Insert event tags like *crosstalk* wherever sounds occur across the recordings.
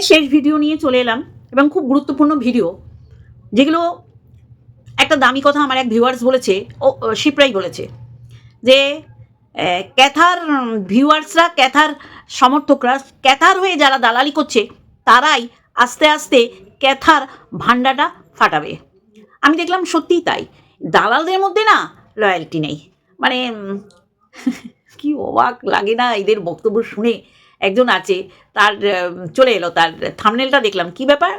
শেষ ভিডিও নিয়ে চলে এলাম এবং খুব গুরুত্বপূর্ণ ভিডিও যেগুলো একটা দামি কথা আমার এক ভিউয়ার্স বলেছে ও ও, শিপ্রাই বলেছে যে ক্যাথার ভিউয়ার্সরা ক্যাথার সমর্থকরা ক্যাথার হয়ে যারা দালালি করছে তারাই আস্তে আস্তে ক্যাথার ভান্ডাটা ফাটাবে। আমি দেখলাম সত্যিই তাই। দালালদের মধ্যে না লয়্যালটি নেই। মানে *laughs* কি অবাক লাগে না এদের বক্তব্য শুনে। একজন আছে, তার চলে এলো, তার থামনেলটা দেখলাম। কি ব্যাপার?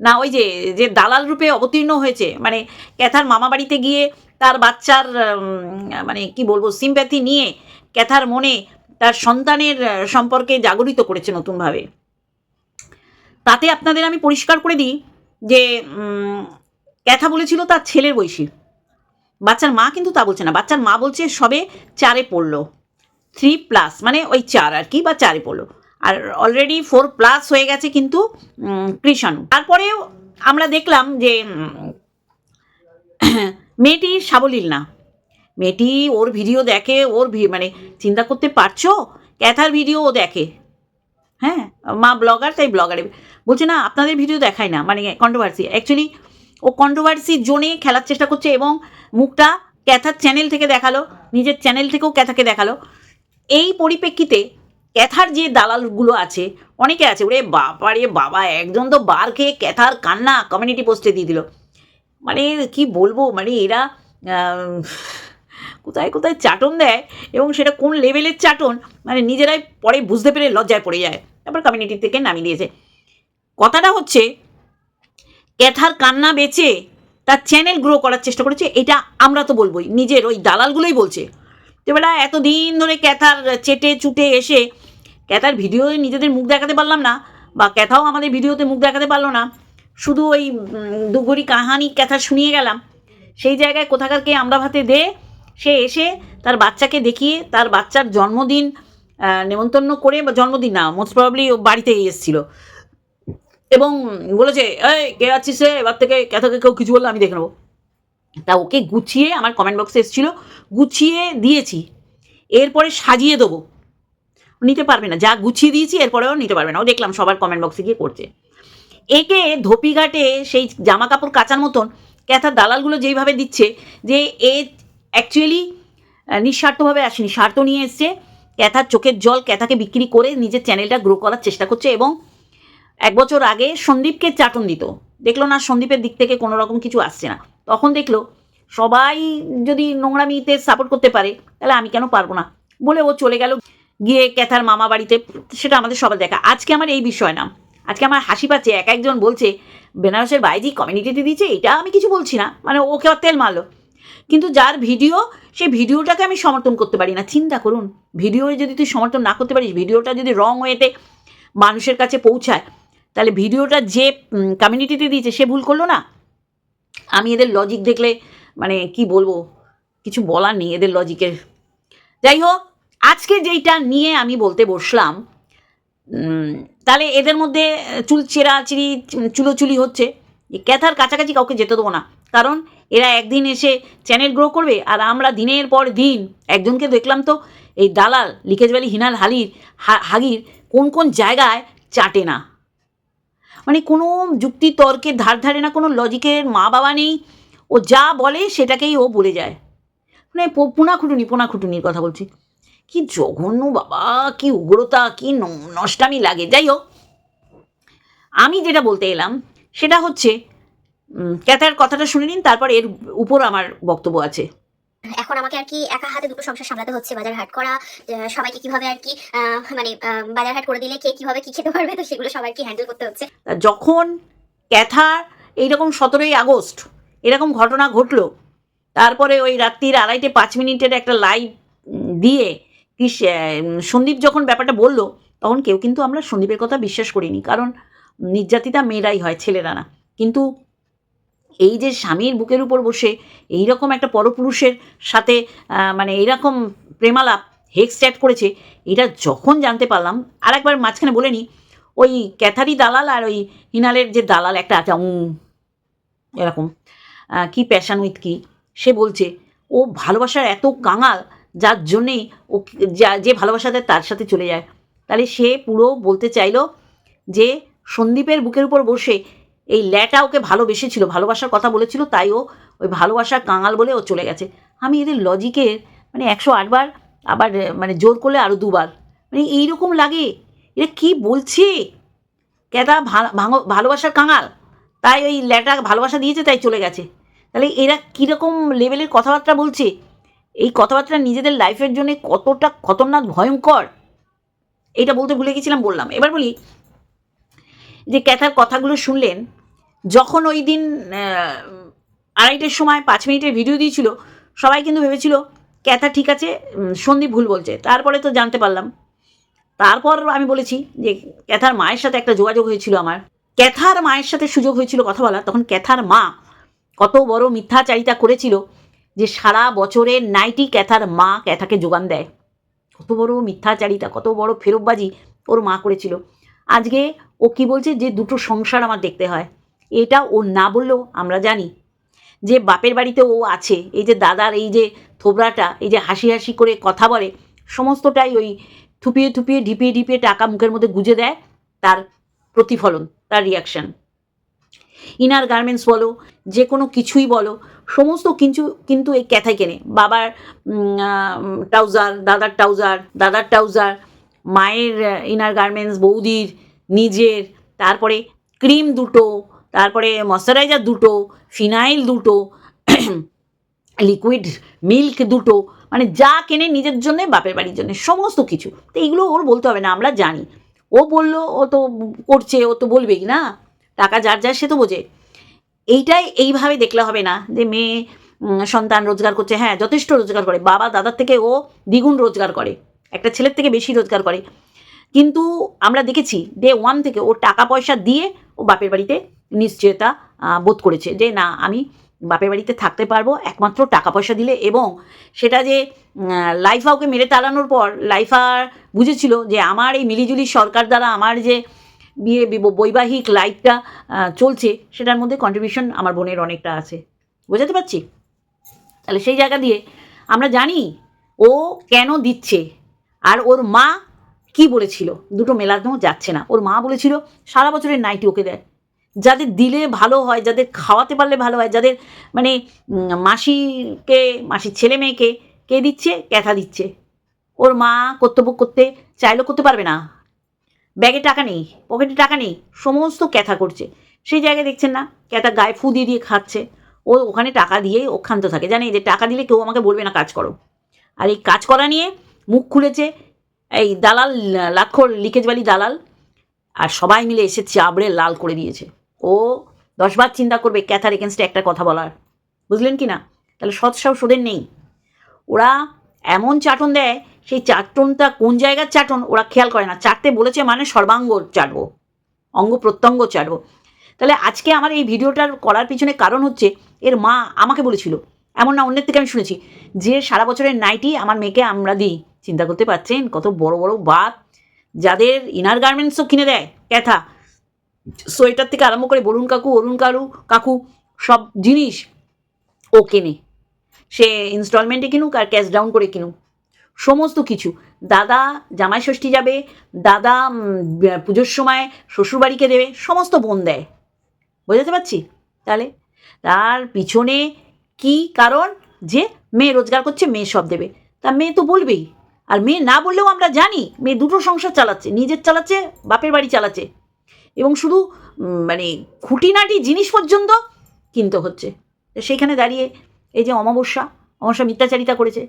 না, ওই যে যে দালাল রূপে অবতীর্ণ হয়েছে মানে ক্যাথার মামা বাড়িতে গিয়ে তার বাচ্চার মানে কি বলব সিম্প্যাথি নিয়ে ক্যাথার মনে তার সন্তানের সম্পর্কে জাগরিত করেছে নতুনভাবে। তাতে আপনাদের আমি পরিষ্কার করে দিই যে ক্যাথা বলেছিল তার ছেলের বয়সী। বাচ্চার মা কিন্তু তা বলছে না। বাচ্চার মা বলছে, সবে চারে পড়ল। থ্রি প্লাস মানে ওই চার আর কি, বা চারে পড়ল। আর অলরেডি ফোর প্লাস হয়ে গেছে কিন্তু কৃষাণু। তারপরেও আমরা দেখলাম যে *coughs* মেয়েটি সাবলীল না। মেয়েটি ওর ভিডিও দেখে, ওর মানে চিন্তা করতে পারছ? ক্যাথার ভিডিও ও দেখে। হ্যাঁ মা ব্লগার তাই ব্লগারে বলছে, না, আপনাদের ভিডিও দেখায় না। মানে কন্ট্রোভার্সি অ্যাকচুয়ালি ও কন্ট্রোভার্সি জোনে খেলার চেষ্টা করছে এবং মুখটা ক্যাথার চ্যানেল থেকে দেখাল, নিজের চ্যানেল থেকেও ক্যাথাকে দেখাল। এই পরিপ্রেক্ষিতে ক্যাথার যে দালালগুলো আছে, অনেকে আছে, ওরে বাবা রে বাবা, একজন তো বার খেয়ে ক্যাথার কান্না কমিউনিটি পোস্টে দিয়ে দিল। মানে কি বলব মানে এরা কোথায় কোথায় চাটন দেয় এবং সেটা কোন লেভেলের চাটন মানে নিজেরাই পরে বুঝতে পেরে লজ্জায় পড়ে যায়। তারপর কমিউনিটি থেকে নামিয়ে দিয়েছে। কথাটা হচ্ছে, ক্যাথার কান্না বেচে তার চ্যানেল গ্রো করার চেষ্টা করেছে, এটা আমরা তো বলবোই। নিজের ওই দালালগুলোই বলছে। তো বেলা এতদিন ধরে ক্যাথার চেটে চুটে এসে ক্যাথার ভিডিওতে নিজেদের মুখ দেখাতে পারলাম না বা ক্যাথাও আমাদের ভিডিওতে মুখ দেখাতে পারল না। শুধু ওই দুঘড়ি কাহানি ক্যাথা শুনিয়ে গেলাম। সেই জায়গায় কোথাকার কে আমরা ভাতে দে, সে এসে তার বাচ্চাকে দেখিয়ে তার বাচ্চার জন্মদিন নেমন্তন্ন করে বা জন্মদিন না মোস্ট প্রবাবলি বাড়িতে এসেছিল। এবং বলেছে, এই, কে আছিস এবার থেকে ক্যাথাকে কেউ কিছু বললে আমি দেখে নেব। তা ওকে গুছিয়ে আমার কমেন্ট বক্সে এসেছিল, গুছিয়ে দিয়েছি, এরপরে সাজিয়ে দেবো। নিতে পারবে না, যা গুছিয়ে দিয়েছি, এরপরেও নিতে পারবে না, ও দেখলাম সবার কমেন্ট বক্সে গিয়ে করছে। একে ধোপিঘাটে সেই জামা কাপড় কাচার মতন, ক্যাথার দালালগুলো যেইভাবে দিচ্ছে, যে এ অ্যাকচুয়ালি নিঃস্বার্থভাবে আসেনি, স্বার্থ নিয়ে এসছে, ক্যাথার চোখের জল ক্যাথাকে বিক্রি করে নিজের চ্যানেলটা গ্রো করার চেষ্টা করছে এবং এক বছর আগে সন্দীপকে চাটন দিত। দেখল না সন্দীপের দিক থেকে কোনো রকম কিছু আসছে না। তখন দেখল, সবাই যদি নোংরামিতে সাপোর্ট করতে পারে, তাহলে আমি কেন পারব না? বলে ও চলে গেল গিয়ে ক্যাথার মামা বাড়িতে, সেটা আমাদের সবার দেখা। আজকে আমার এই বিষয় না। আজকে আমার হাসি পাচ্ছে, এক একজন বলছে, বেনারসের বাইজি কমিউনিটিতে দিয়েছে, এটা আমি কিছু বলছি না। মানে ওকে তেল মারলো। কিন্তু যার ভিডিও সেই ভিডিওটাকে আমি সমর্থন করতে পারি না। চিন্তা করুন ভিডিও যদি তুই সমর্থন না করতে পারিস, ভিডিওটা যদি রং ওয়েতে মানুষের কাছে পৌঁছায়, তাহলে ভিডিওটা যে কমিউনিটিতে দিয়েছে, সে ভুল করল না? আমি এদের লজিক দেখলে মানে কি বলব, কিছু বলার নেই এদের লজিকের যাই হোক, আজকে যেইটা নিয়ে আমি বলতে বসলাম তাহলে এদের মধ্যে চুল চেরাচিরি চুলোচুলি হচ্ছে। এই ক্যাথার কাছাকাছি কাউকে যেতে দেবো না, কারণ এরা একদিন এসে চ্যানেল গ্রো করবে আর আমরা দিনের পর দিন, একজনকে দেখলাম তো, এই দালাল, লিকেজ ভ্যালি, হিনাল, হালির হাগির কোন কোন জায়গায় চাটে না। মানে কোনো যুক্তি তর্কের ধার ধারে না, কোনো লজিকের মা বাবা নেই। ও যা বলে সেটাকেই ও বলে যায়। মানে পোনা খুটুনি পোনা খুটুনির কথা বলছি। কি জঘন্য বাবা, কি উগ্রতা, কি নষ্টামি লাগে। যাই হোক, আমি যেটা বলতে এলাম সেটা হচ্ছে ক্যাথার কথাটা শুনে নিন, তারপর এর উপর আমার বক্তব্য আছে। এখন আমাকে আর কি একা হাতে দুটো সংসার সামলাতে হচ্ছে বাজার হাট করা সবাইকে কীভাবে আর কি মানে বাজার হাট করে দিলে কে কীভাবে কি খেতে পারবে, তো সেগুলো সবাইকে হ্যান্ডেল করতে হচ্ছে। যখন ক্যাথা এইরকম সতেরোই আগস্ট এরকম ঘটনা ঘটলো, তারপরে ওই রাত্রির আড়াইটে পাঁচ মিনিটের একটা লাইভ দিয়ে সন্দীপ যখন ব্যাপারটা বলল, তখন কেউ কিন্তু আমরা সন্দীপের কথা বিশ্বাস করিনি, কারণ নির্যাতিতা মেয়েরাই হয়, ছেলেরা না। কিন্তু এই যে স্বামীর বুকের উপর বসে এই রকম একটা পরপুরুষের সাথে মানে এইরকম প্রেমালাপ হেক্স চ্যাট করেছে, এটা যখন জানতে পারলাম আর একবার মাঝখানে বলে নিই ওই ক্যাথারি দালাল আর ওই হিনালের যে দালাল একটা আছে এরকম কি প্যাশান উইথ কি, সে বলছে, ও ভালোবাসার এত কাঙাল, যার জন্যেই ও যা, যে ভালোবাসাতে তার সাথে চলে যায়। তাহলে সে পুরো বলতে চাইলো যে, সন্দীপের বুকের উপর বসে এই ল্যাটা ওকে ভালোবেসেছিল, ভালোবাসার কথা বলেছিল, তাই ও ওই ভালোবাসার কাঙাল বলে ও চলে গেছে। আমি এদের লজিকের মানে একশো আটবার আবার মানে জোর করলে আরও দুবার মানে এইরকম লাগে, এরা কি বলছে? কেদা ভালোবাসার কাঙাল। তাই ওই ল্যাটা ভালোবাসা দিয়েছে, তাই চলে গেছে। তাহলে এরা কীরকম লেভেলের কথাবার্তা বলছে? এই কথাবার্তা নিজেদের লাইফের জন্য কতটা খতরনাক, ভয়ঙ্কর, এটা বলতে ভুলে গেছিলাম, বললাম। এবার বলি যে, ক্যাথার কথাগুলো শুনলেন যখন ওই দিন আড়াইটের সময়, পাঁচ মিনিটের ভিডিও দিয়েছিল, সবাই কিন্তু ভেবেছিল ক্যাথা ঠিক আছে? সন্দীপ ভুল বলছে। তারপরে তো জানতে পারলাম। তারপর আমি বলেছি যে ক্যাথার মায়ের সাথে একটা যোগাযোগ হয়েছিল আমার। ক্যাথার মায়ের সাথে সুযোগ হয়েছিল কথা বলা? তখন ক্যাথার মা কত বড় মিথ্যাচারিতা করেছিল যে, সারা বছরের নাইটি ক্যাথার মা ক্যাথাকে যোগান দেয়। কত বড় মিথ্যাচারিতা, কত বড় ফেরববাজি ওর মা করেছিল। আজকে ও কি বলছে? যে, দুটো সংসার আমার দেখতে হয়। এটা ও না বললেও আমরা জানি যে বাপের বাড়িতে ও আছে। এই যে দাদার এই যে থোবরাটা, এই যে হাসি হাসি করে কথা বলে, সমস্তটাই ওই থুপিয়ে থুপিয়ে, ঢিপিয়ে ঢিপিয়ে টাকা মুখের মধ্যে গুজে দেয় তার প্রতিফলন, তার রিয়াকশন ইনার গার্মেন্টস বলো, যে কোনো কিছুই বলো, সমস্ত কিছু কিন্তু এই ক্যাথাই কেনে। বাবার ট্রাউজার দাদার ট্রাউজার দাদার ট্রাউজার মায়ের ইনার গার্মেন্টস বৌদির, নিজের, তারপরে ক্রিম দুটো তারপরে ময়শ্চারাইজার দুটো ফিনাইল দুটো *coughs* লিকুইড মিল্ক দুটো মানে যা কেনে নিজের জন্যে, বাপের বাড়ির জন্য, সমস্ত কিছু। তো এইগুলো ওর বলতে হবে না, আমরা জানি। ও বলল, ও তো করছে, ও তো বলবেই না? টাকা যার যার, সে তো বোঝে। এইটাই এইভাবে দেখলে হবে না যে মেয়ে সন্তান রোজগার করছে। হ্যাঁ যথেষ্ট রোজগার করে। বাবা দাদার থেকে ও দ্বিগুণ রোজগার করে। একটা ছেলের থেকে বেশি রোজগার করে। কিন্তু আমরা দেখেছি ডে ওয়ান থেকে ও টাকা পয়সা দিয়ে ও বাপের বাড়িতে নিশ্চয়তা বোধ করেছে যে না, আমি বাপের বাড়িতে থাকতে পারব, একমাত্র টাকা পয়সা দিলে এবং সেটা যে লাইফা ওকে মেরে তাড়ানোর পর লাইফা বুঝেছিল যে আমার এই মিলিজুলি সরকার দ্বারা আমার যে বিয়ে বিব- বৈবাহিক লাইফটা চলছে, সেটার মধ্যে কন্ট্রিবিউশন আমার বোনের অনেকটা আছে। বোঝাতে পারছি? তাহলে সেই জায়গা দিয়ে আমরা জানি ও কেন দিচ্ছে আর ওর মা কি বলেছিল? দুটো মেলানো যাচ্ছে না। ওর মা বলেছিল, সারা বছরের নাইটি ওকে দেয়। যাদের দিলে ভালো হয়, যাদের খাওয়াতে পারলে ভালো হয়, যাদের মানে মাসিকে, মাসির ছেলে মেয়েকে কে দিচ্ছে? ক্যাথা দিচ্ছে। ওর মা কর্তব্য করতে চাইলেও করতে পারবে না। ব্যাগে টাকা নেই, পকেটে টাকা নেই, সমস্ত ক্যাথা করছে। সেই জায়গায় দেখছেন না, ক্যাথা গায়ে ফু দিয়ে দিয়ে খাচ্ছে। ও ওখানে টাকা দিয়েই ও ক্ষান্ত থাকে। জানে যে টাকা দিলে কেউ আমাকে বলবে না কাজ করো। আর এই কাজ করা নিয়ে মুখ খুলেছে এই দালাল, লাক্ষর লিকেজবালি দালাল, আর সবাই মিলে এসে চাবড়ে লাল করে দিয়েছে। ও দশবার চিন্তা করবে ক্যাথার এগেনস্টে একটা কথা বলার। বুঝলেন কি না? তাহলে সৎসাহ সোদের নেই। ওরা এমন চাটন দেয়, সেই চাটনটা কোন জায়গার চাটন ওরা খেয়াল করে না। চাটতে বলেছে মানে সর্বাঙ্গ চাটবো, অঙ্গ প্রত্যঙ্গ চাটবো। তাহলে আজকে আমার এই ভিডিওটার করার পিছনে কারণ হচ্ছে, এর মা আমাকে বলেছিল, এমন না, অন্যের থেকে আমি শুনেছি, যে সারা বছরের নাইটি আমার মেয়েকে আমরা দিই। চিন্তা করতে পারছেন? কত বড় বড় বাপ, যাদের ইনার গার্মেন্টসও কিনে দেয়, ক্যাথা। সোয়েটার থেকে আরম্ভ করে বলুন কাকু, অরুণ কারু, কাকু, সব জিনিস ও কেনে। সে ইনস্টলমেন্টে কিনুক আর ক্যাশ ডাউন করে কিনুক। সমস্ত কিছু। দাদা জামাই ষষ্ঠী যাবে, দাদা পুজোর সময় শ্বশুরবাড়িকে দেবে, সমস্ত বোন দেয়। বোঝাতে পারছি? তাহলে? তার পিছনে কি কারণ? যে মেয়ে রোজগার করছে, মেয়ে সব দেবে। তা মেয়ে তো বলবেই। আর মেয়ে না বললেও আমরা জানি, মেয়ে দুটো সংসার চালাচ্ছে, নিজের চালাচ্ছে, বাপের বাড়ি চালাচ্ছে। এবং শুধু মানে খুঁটিনাটি জিনিস পর্যন্ত কিনতে হচ্ছে। সেইখানে দাঁড়িয়ে এই যে অমাবস্যা অমাবস্যা মিথ্যাচারিতা করেছে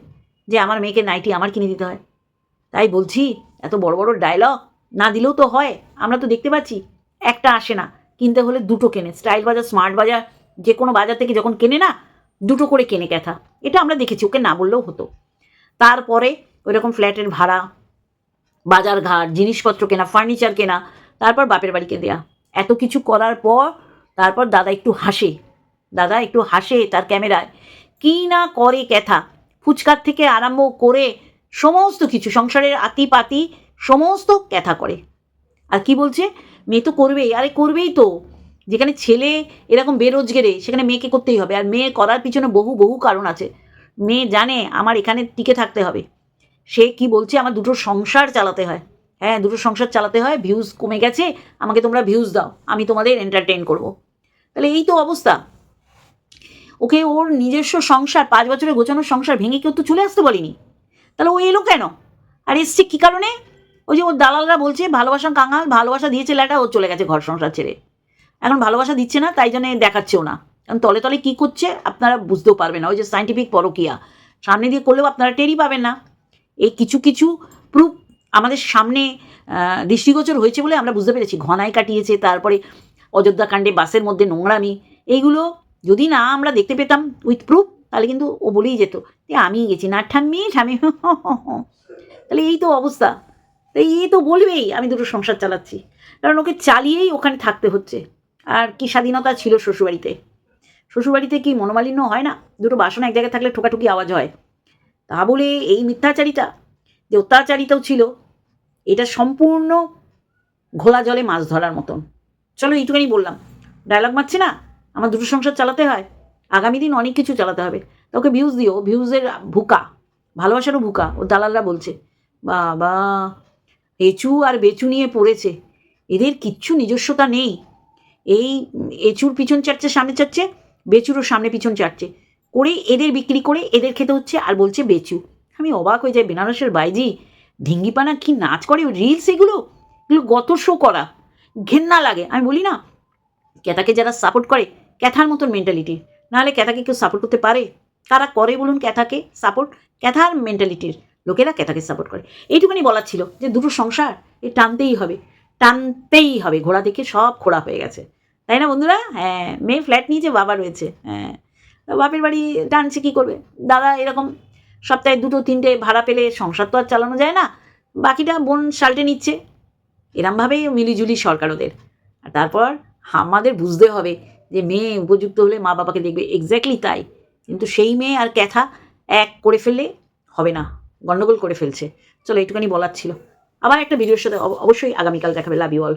যে আমার মেয়েকে নাইটি আমার কিনে দিতে হয়। তাই বলছি, এত বড় বড় ডায়লগ না দিলেও তো হয়। আমরা তো দেখতে পাচ্ছি, একটা আসে না। কিনতে হলে দুটো কেনে স্টাইল বাজার স্মার্ট বাজার, যে কোনো বাজার থেকে যখন কেনে না, দুটো করে কেনে ক্যাথা। এটা আমরা দেখেছি, ওকে না বললেও হতো। তারপরে ওইরকম ফ্ল্যাটের ভাড়া, বাজার ঘাট, জিনিসপত্র কেনা ফার্নিচার কেনা তারপর বাপের বাড়িকে দেয়া। এত কিছু করার পর তারপর দাদা একটু হাসে। দাদা একটু হাসে তার ক্যামেরায়। কি না করে ক্যাথা ফুচকার থেকে আরম্ভ করে সমস্ত কিছু, সংসারের আতি পাতি সমস্ত ক্যাথা করে। আর কি বলছে? মেয়ে তো করবেই। আরে করবেই তো। যেখানে ছেলে এরকম বেরোজগারে, সেখানে মেয়েকে করতেই হবে। আর মেয়ে করার পিছনে বহু বহু কারণ আছে। মেয়ে জানে আমার এখানে টিকে থাকতে হবে। সে কি বলছে? আমার দুটো সংসার চালাতে হয়। হ্যাঁ দুটো সংসার চালাতে হয় ভিউজ কমে গেছে, আমাকে তোমরা ভিউজ দাও, আমি তোমাদের এন্টারটেন করব। তাহলে এই তো অবস্থা। ওকে ওর নিজস্ব সংসার, পাঁচ বছরের গোছানোর সংসার ভেঙে কেউ তো চলে আসতে বলেনি। তাহলে ও এলো কেন? আর এসছে কী কারণে? ওই যে ওর দালালরা বলছে, ভালোবাসা কাঙাল, ভালোবাসা দিয়েছে ল্যাটা ও চলে গেছে ঘর সংসার ছেড়ে। এখন ভালোবাসা দিচ্ছে না, তাই জন্য দেখাচ্ছেও না। কারণ তলে তলে কী করছে, আপনারা বুঝতেও পারবেন না। ওই যে সাইন্টিফিক পরকিয়া, সামনে দিয়ে করলেও আপনারা টেরই পাবেন না। এই কিছু কিছু প্রুফ আমাদের সামনে দৃষ্টিগোচর হয়েছে বলে আমরা বুঝতে পেরেছি। ঘনায় কাটিয়েছে, তারপরে অযোধ্যা কাণ্ডে বাসের মধ্যে নোংরামি। এইগুলো যদি না আমরা দেখতে পেতাম উইথ প্রুফ তাহলে কিন্তু ও বলেই যেত যে, আমি গেছি না, ঠাম্মি ঠামি তাহলে এই তো অবস্থা। তাই এই তো বলবেই, আমি দুটো সংসার চালাচ্ছি। কারণ ওকে চালিয়েই ওখানে থাকতে হচ্ছে। আর কি স্বাধীনতা ছিল শ্বশুরবাড়িতে। শ্বশুরবাড়িতে কি মনোমালিন্য হয় না? দুটো বাসন এক জায়গায় থাকলে ঠোকাঠুকি আওয়াজ হয়। তা বলে এই মিথ্যাচারিতা যে অত্যাচারিতাও ছিল, এটা সম্পূর্ণ ঘোলা জলে মাছ ধরার মতন। চলো এইটুখানি বললাম। ডায়লগ মারছে না? আমার দুটো সংসার চালাতে হয়। আগামী দিন অনেক কিছু চালাতে হবে। তা ওকে ভিউজ দিও ভিউজের ভুকা, ভালোবাসারও ভুকা, ও দালালরা বলছে। বাবা, এচু আর বেচু নিয়ে পড়েছে। এদের কিচ্ছু নিজস্বতা নেই। এই এচুর পিছন চাটছে, সামনে চাটছে, বেচুরও সামনে পিছন চাটছে। করে এদের বিক্রি করে এদের খেতে হচ্ছে, আর বলছে বেচু। আমি অবাক হয়ে যাই, বেনারসের বাইজি, ঢিঙ্গিপানা কি নাচ করে? রিলস এগুলো? এগুলো গত শো করা। ঘেন্না লাগে। আমি বলি না ক্যাথাকে যারা সাপোর্ট করে ক্যাথার মতন মেন্টালিটি নাহলে ক্যাথাকে কেউ সাপোর্ট করতে পারে? কারা করে বলুন ক্যাথাকে সাপোর্ট ক্যাথার মেন্টালিটির লোকেরা ক্যাথাকে সাপোর্ট করে। এইটুকুনি বলার ছিল যে দুটো সংসার, এ টানতেই হবে। টানতেই হবে। ঘোড়া দেখে সব খোড়া হয়ে গেছে। তাই না বন্ধুরা? হ্যাঁ মেয়ে ফ্ল্যাট নিয়েছে বাবা রয়েছে। হ্যাঁ বাপের বাড়ি টানছে কী করবে? দাদা এরকম সপ্তাহে দুটো, তিনটে ভাড়া পেলে সংসার তো আর চালানো যায় না। বাকিটা বোন সাল্টে নিচ্ছে। এরমভাবেই মিলিজুলি সরকার ওদের। আর তারপর আমাদের বুঝতে হবে যে মেয়ে উপযুক্ত হলে মা বাবাকে দেখবে এক্স্যাক্টলি তাই। কিন্তু সেই মেয়ে আর ক্যাথা এক করে ফেললে হবে না। গণ্ডগোল করে ফেলছে। চলো এইটুখানি বলার ছিল। আবার একটা ভিডিওর সাথে অব- অবশ্যই আগামীকাল দেখাবে। Love you all